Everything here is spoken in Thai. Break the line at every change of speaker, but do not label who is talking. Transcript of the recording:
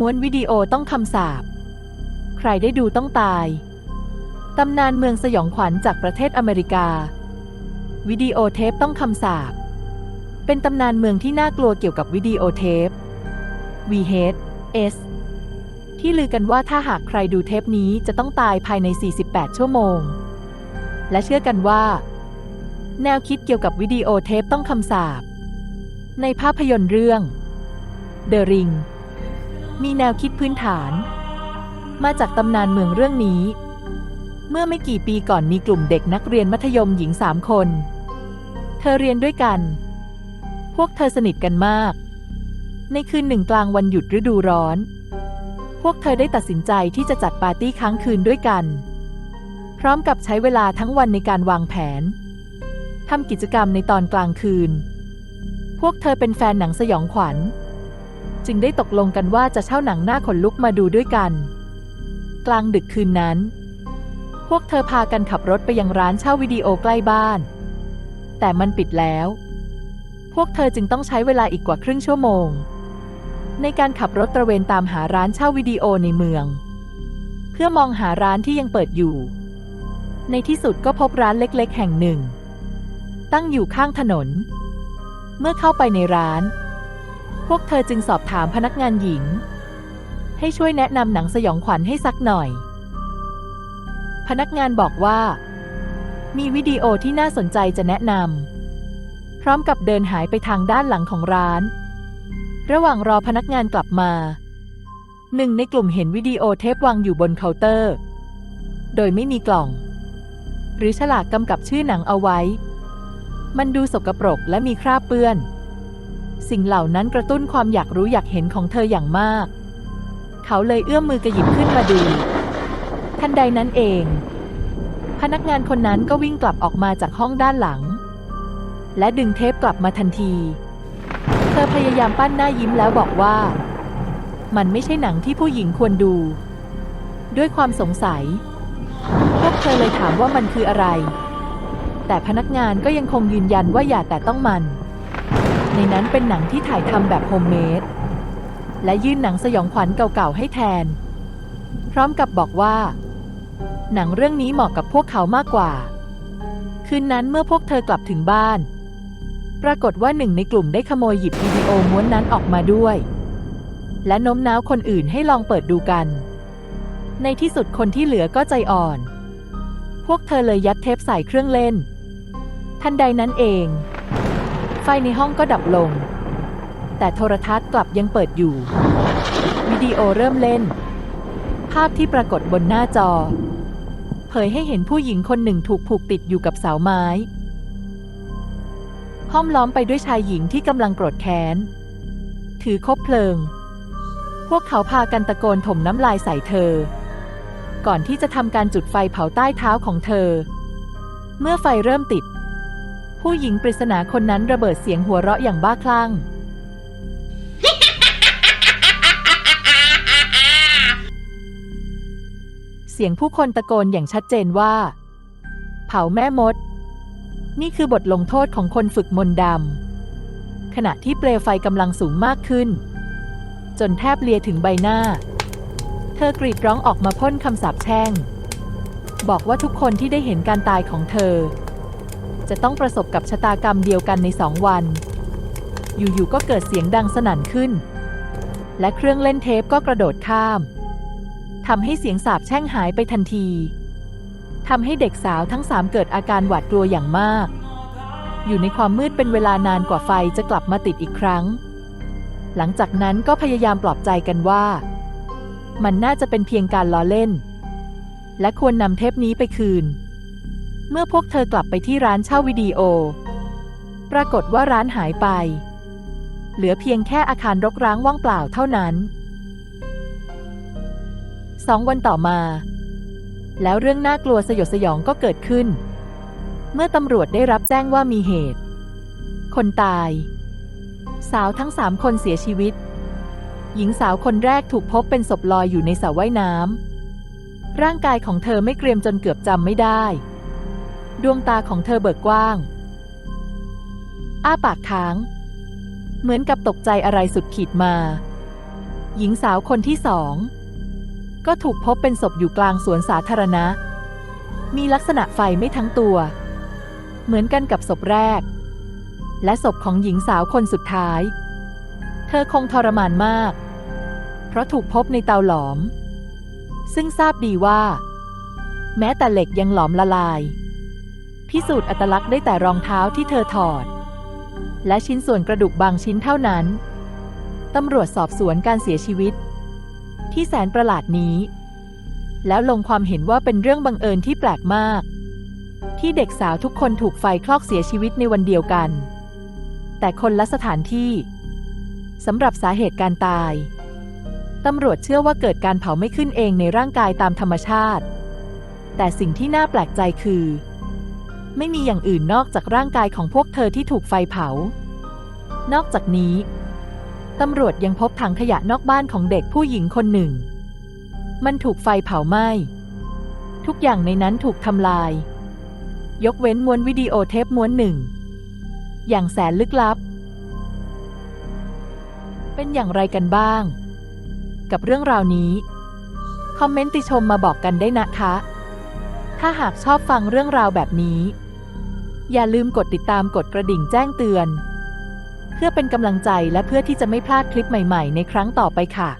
ม้วนวิดีโอต้องคำสาป ใครได้ดูต้องตาย ตำนานเมืองสยองขวัญจากประเทศอเมริกา วิดีโอเทปต้องคำสาป เป็นตำนานเมืองที่น่ากลัวเกี่ยวกับวิดีโอเทป VHS ที่ลือกันว่าถ้าหากใครดูเทปนี้จะต้องตายภายใน 48 ชั่วโมง และเชื่อกันว่า แนวคิดเกี่ยวกับวิดีโอเทปต้องคำสาป ในภาพยนตร์เรื่อง The Ring มีแนวคิดพื้นฐาน มาจากตำนานเมืองเรื่องนี้ เมื่อไม่กี่ปีก่อนมีกลุ่มเด็กนักเรียนมัธยมหญิงสามคน เธอเรียนด้วยกัน พวกเธอสนิทกันมาก ในคืนหนึ่งกลางวันหยุดฤดูร้อน พวกเธอได้ตัดสินใจที่จะจัดปาร์ตี้ค้างคืนด้วยกัน พร้อมกับใช้เวลาทั้งวันในการวางแผนทำกิจกรรมในตอนกลางคืน พวกเธอเป็นแฟนหนังสยองขวัญ จึงได้ตกลงกันว่าจะเช่าหนังหน้าขนลุกมาดูด้วยกัน กลางดึกคืนนั้น พวกเธอพากันขับรถไปยังร้านเช่าวิดีโอใกล้บ้าน แต่มันปิดแล้ว พวกเธอจึงต้องใช้เวลาอีกกว่าครึ่งชั่วโมง ในการขับรถตระเวนตามหาร้านเช่าวิดีโอในเมือง เพื่อมองหาร้านที่ยังเปิดอยู่ ในที่สุดก็พบร้านเล็ก ๆ แห่งหนึ่ง ตั้งอยู่ข้างถนน เมื่อเข้าไปในร้าน พวกเธอจึงสอบถามพนักงานหญิง ให้ช่วยแนะนำหนังสยองขวัญให้สักหน่อย พนักงานบอกว่า มีวิดีโอที่น่าสนใจจะแนะนำพร้อมกับเดินหายไปทางด้านหลังของร้าน ระหว่างรอพนักงานกลับมาหนึ่งในกลุ่มเห็นวิดีโอเทปวางอยู่บนเคาน์เตอร์ โดยไม่มีกล่อง หรือฉลากกำกับชื่อหนังเอาไว้ มันดูสกปรกและมีคราบเปื้อน สิ่งเหล่านั้นกระตุ้นความอยากรู้อยากเห็นของเธออย่างมาก เขาเลยเอื้อมมือกระหยิบขึ้นมาดู ทันใดนั้นเอง พนักงานคนนั้นก็วิ่งกลับออกมาจากห้องด้านหลัง และดึงเทปกลับมาทันที เธอพยายามปั้นหน้ายิ้มแล้วบอกว่า มันไม่ใช่หนังที่ผู้หญิงควรดู ด้วยความสงสัย พวกเธอเลยถามว่ามันคืออะไร แต่พนักงานก็ยังคงยืนยันว่าอย่าแต่ต้องมัน ในนั้นเป็นหนังที่ถ่ายทำแบบโฮมเมดและยื่นหนังสยองขวัญเก่าๆให้แทน พร้อมกับบอกว่า หนังเรื่องนี้เหมาะกับพวกเขามากกว่า คืนนั้นเมื่อพวกเธอกลับถึงบ้าน ปรากฏว่าหนึ่งในกลุ่มได้ขโมยหยิบวิดีโอม้วนนั้นออกมาด้วย และโน้มน้าวคนอื่นให้ลองเปิดดูกัน ในที่สุดคนที่เหลือก็ใจอ่อน พวกเธอเลยยัดเทปใส่เครื่องเล่น ทันใดนั้นเอง ไฟในห้องก็ดับลง แต่โทรทัศน์กลับยังเปิดอยู่ วิดีโอเริ่มเล่น ภาพที่ปรากฏบนหน้าจอ เผยให้เห็นผู้หญิงคนหนึ่งถูกผูกติดอยู่กับเสาไม้ ห้อมล้อมไปด้วยชายหญิงที่กำลังโกรธแค้น ถือคบเพลิง พวกเขาพากันตะโกนถมน้ำลายใส่เธอ ก่อนที่จะทำการจุดไฟเผาใต้เท้าของเธอ เมื่อไฟเริ่มติด ผู้หญิงปริศนาคนนั้นระเบิดเสียงหัวเราะอย่างบ้าคลั่ง เสียงผู้คนตะโกนอย่างชัดเจนว่า เผาแม่มด นี่คือบทลงโทษของคนฝึกมนต์ดำ ขณะที่เปลวไฟกำลังสูงมากขึ้น จนแทบเลียถึงใบหน้า เธอกรีดร้องออกมาพ่นคำสาปแช่ง บอกว่าทุกคนที่ได้เห็นการตายของเธอ จะต้องประสบกับชะตากรรมเดียวกันในสองวัน อยู่ๆก็เกิดเสียงดังสนั่นขึ้น และเครื่องเล่นเทปก็กระโดดข้ามทำให้เสียงสาบแช่งหายไปทันทีทำให้เด็กสาวทั้งสามเกิดอาการหวาดกลัวอย่างมาก อยู่ในความมืดเป็นเวลานานกว่าไฟจะกลับมาติดอีกครั้ง หลังจากนั้นก็พยายามปลอบใจกันว่า มันน่าจะเป็นเพียงการล้อเล่น และควรนำเทปนี้ไปคืน เมื่อพวกเธอกลับไปที่ร้านเช่าวิดีโอ ปรากฏว่าร้านหายไป เหลือเพียงแค่อาคารรกร้างว่างเปล่าเท่านั้นสองวันต่อมา แล้วเรื่องน่ากลัวสยดสยองก็เกิดขึ้น เมื่อตำรวจได้รับแจ้งว่ามีเหตุ คนตาย สาวทั้งสามคนเสียชีวิต หญิงสาวคนแรกถูกพบเป็นศพลอยอยู่ในสระว่ายน้ำร่างกายของเธอไม่เกรียมจนเกือบจำไม่ได้ ดวงตาของเธอเบิกกว้าง อ้าปากค้าง เหมือนกับตกใจอะไรสุดขีดมา หญิงสาวคนที่สอง ก็ถูกพบเป็นศพอยู่กลางสวนสาธารณะ มีลักษณะไฟไม่ทั้งตัว เหมือนกันกับศพแรก และศพของหญิงสาวคนสุดท้าย เธอคงทรมานมาก เพราะถูกพบในเตาหลอม ซึ่งทราบดีว่า แม้แต่เหล็กยังหลอมละลาย พิสูจน์อัตลักษณ์ได้แต่รองเท้าที่เธอถอด และชิ้นส่วนกระดูกบางชิ้นเท่านั้น ตำรวจสอบสวนการเสียชีวิต ที่แสนประหลาดนี้ แล้วลงความเห็นว่าเป็นเรื่องบังเอิญที่แปลกมาก ที่เด็กสาวทุกคนถูกไฟคลอกเสียชีวิตในวันเดียวกัน แต่คนละสถานที่สำหรับสาเหตุการตาย ตำรวจเชื่อว่าเกิดการเผาไม่ขึ้นเองในร่างกายตามธรรมชาติ แต่สิ่งที่น่าแปลกใจคือ ไม่มีอย่างอื่นนอกจากร่างกายของพวกเธอที่ถูกไฟเผา นอกจากนี้ ตำรวจยังพบถังขยะนอกบ้านของเด็กผู้หญิงคนหนึ่ง มันถูกไฟเผาไหม้ ทุกอย่างในนั้นถูกทำลาย ยกเว้นม้วนวิดีโอเทปม้วนหนึ่ง อย่างแสนลึกลับ เป็นอย่างไรกันบ้าง กับเรื่องราวนี้ คอมเมนต์ติชมมาบอกกันได้นะคะถ้าหากชอบฟังเรื่องราวแบบนี้ อย่าลืมกดติดตามกดกระดิ่งแจ้งเตือน เพื่อเป็นกำลังใจและเพื่อที่จะไม่พลาดคลิปใหม่ ๆ ในครั้งต่อไปค่ะ